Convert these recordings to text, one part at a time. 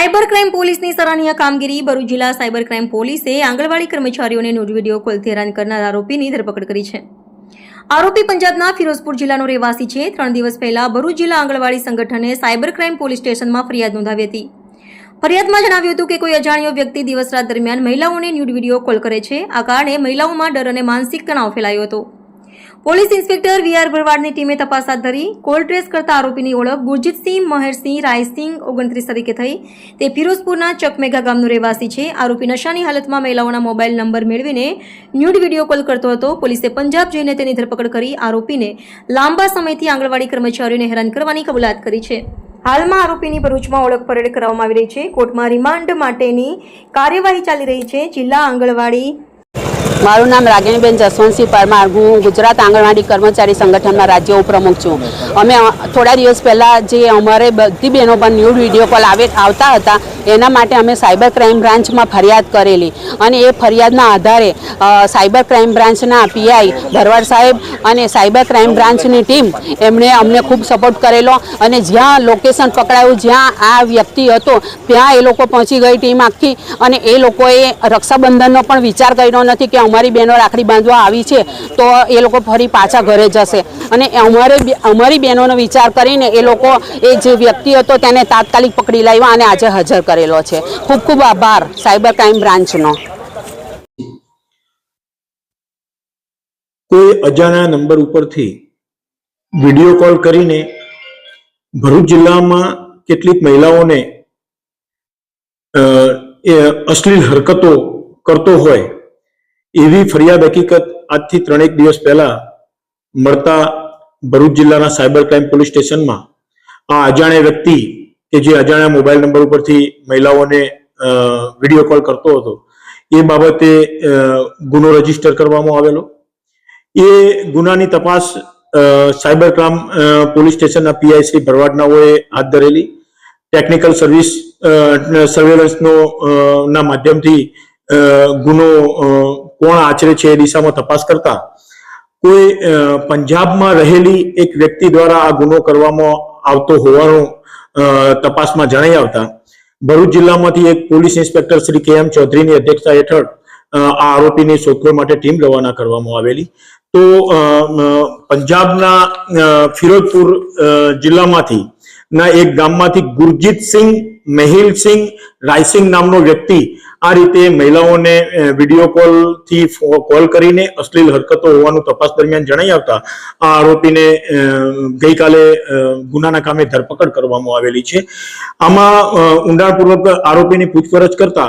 Cyber crime પોલીસની સરાહનીય કામગીરી ભરૂચ જિલ્લા સાયબર ક્રાઇમ પોલીસે આંગણવાડી કર્મચારીઓને નોટ વીડિયો કોલથી હેરાન કરનાર આરોપીની ધરપકડ કરી છે. આરોપી પંજાબના ફિરોઝપુર જિલ્લાનો રહેવાસી છે. ત્રણ દિવસ પહેલા ભરૂચ જિલ્લા આંગણવાડી સંગઠને સાયબર ક્રાઇમ પોલીસ સ્ટેશનમાં ફરિયાદ નોંધાવી હતી. ફરિયાદમાં જણાવ્યું હતું કે કોઈ અજાણ્યો વ્યક્તિ દિવસ રાત દરમિયાન મહિલાઓને ન્યૂડ વીડિયો કોલ કરે છે. આ કારણે મહિલાઓમાં ડર અને માનસિક તણાવ ફેલાયો હતો. પોલીસ ઇન્સ્પેક્ટર વી આર ભરવાડની ટીમે તપાસ હાથ ધરી, કોલ ટ્રેસ કરતા આરોપીની ઓળખ ગુરજીતસિંહ મહેરસિંહ રાયસિંહ ઓગણત્રીસ તરીકે થઈ. તે ફિરોઝપુરના ચકમેઘા ગામનો રહેવાસી છે. આરોપી નશાની હાલતમાં મહિલાઓના મોબાઈલ નંબર મેળવીને ન્યૂડ વીડિયો કોલ કરતો હતો. પોલીસે પંજાબ જઈને તેની ધરપકડ કરી આરોપીને લાંબા સમયથી આંગણવાડી કર્મચારીઓને હેરાન કરવાની કબૂલાત કરી છે. હાલમાં આરોપીની ભરૂચમાં ઓળખ પરેડ કરવામાં આવી રહી છે. કોર્ટમાં રિમાન્ડ માટેની કાર્યવાહી ચાલી રહી છે. જિલ્લા આંગણવાડી મારું નામ રાગિણીબેન જસવંતસિંહ પરમાર. હું ગુજરાત આંગણવાડી કર્મચારી સંગઠનના રાજ્ય ઉપપ્રમુખ છું. અમે થોડા દિવસ પહેલાં જે અમારે બધી બહેનો પર ન્યૂડ વીડિયો કોલ આવે, આવતા હતા, એના માટે અમે સાયબર ક્રાઇમ બ્રાન્ચમાં ફરિયાદ કરેલી. અને એ ફરિયાદના આધારે સાયબર ક્રાઇમ બ્રાન્ચના પીઆઈ ભરવાડ સાહેબ અને સાયબર ક્રાઇમ બ્રાન્ચની ટીમ એમણે અમને ખૂબ સપોર્ટ કરેલો. અને જ્યાં લોકેશન પકડાયું, જ્યાં આ વ્યક્તિ હતો, ત્યાં એ લોકો પહોંચી ગઈ ટીમ આખી. અને એ લોકોએ રક્ષાબંધનનો પણ વિચાર કર્યો નથી કે અમારી બહેનો રાખડી બાંધવા આવી છે, તો એ લોકો ફરી પાછા ઘરે જશે. અને અમારે અમારી બહેનોનો વિચાર કરીને એ લોકો, એ જે વ્યક્તિ હતો તેને તાત્કાલિક પકડી લાવ્યા અને આજે હાજર કરેલો છે. ખૂબ ખૂબ આભાર, સાયબર ક્રાઇમ બ્રાન્ચનો. કોઈ અજાણ્યા નંબર ઉપરથી વીડિયો કોલ કરીને ભરૂચ જિલ્લામાં કેટલીક મહિલાઓને એ અશ્લીલ હરકતો કરતો હોય એવી ફરિયાદ હકીકત આજથી ત્રણેક દિવસ પહેલા મળતા ભરૂચ જિલ્લાના સાયબર ક્રાઇમ પોલીસ સ્ટેશનમાં આ અજાણ્યા વ્યક્તિ કે જે અજાણ્યા મોબાઈલ નંબર ઉપરથી મહિલાઓને વીડિયો કોલ કરતો હતો, એ બાબતે ગુનો રજિસ્ટર કરવામાં આવેલો. એ ગુનાની તપાસ સાયબર ક્રાઇમ પોલીસ સ્ટેશનના પીઆઈ શ્રી ભરવાડનાઓએ હાથ ધરેલી. ટેકનિકલ સર્વિસ સર્વેલન્સનો ના માધ્યમથી ગુનો કોણ આચરે છે એ દિશામાં તપાસ કરતા કોઈ પંજાબમાં રહેલી એક વ્યક્તિ દ્વારા આ ગુનો કરવામાં આવતો હોવાનું તપાસમાં જણાઈ આવતા ભરૂચ જિલ્લામાંથી એક પોલીસ ઇન્સ્પેક્ટર શ્રી કે એમ ચૌધરીની અધ્યક્ષતા હેઠળ આ આરોપીની શોધખોળ માટે ટીમ રવાના કરવામાં આવેલી. તો પંજાબના ફિરોજપુર જિલ્લામાંથી ના એક ગામમાંથી ગુરજીતસિંહ મેહિલસિંહ રાયસિંહ નામનો વ્યક્તિ આ રીતે મહિલાઓને વીડિયો કોલથી થી કોલ કરીને અશ્લીલ હરકતો હોવાનું તપાસ દરમિયાન જણાઈ આવતા આ આરોપીને ગઈકાલે ગુનાના કામે ધરપકડ કરવામાં આવેલી છે. આમાં ઊંડાણપૂર્વક આરોપીની પૂછપરછ કરતા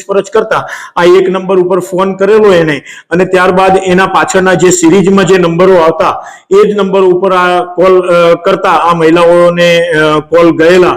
પૂછપરછ કરતા આ એક નંબર ઉપર ફોન કરેલો એને. અને ત્યારબાદ એના પાછળના જે સિરીઝમાં જે નંબરો આવતા, એ જ નંબર ઉપર આ કોલ કરતા આ મહિલાઓને કોલ ગયેલા.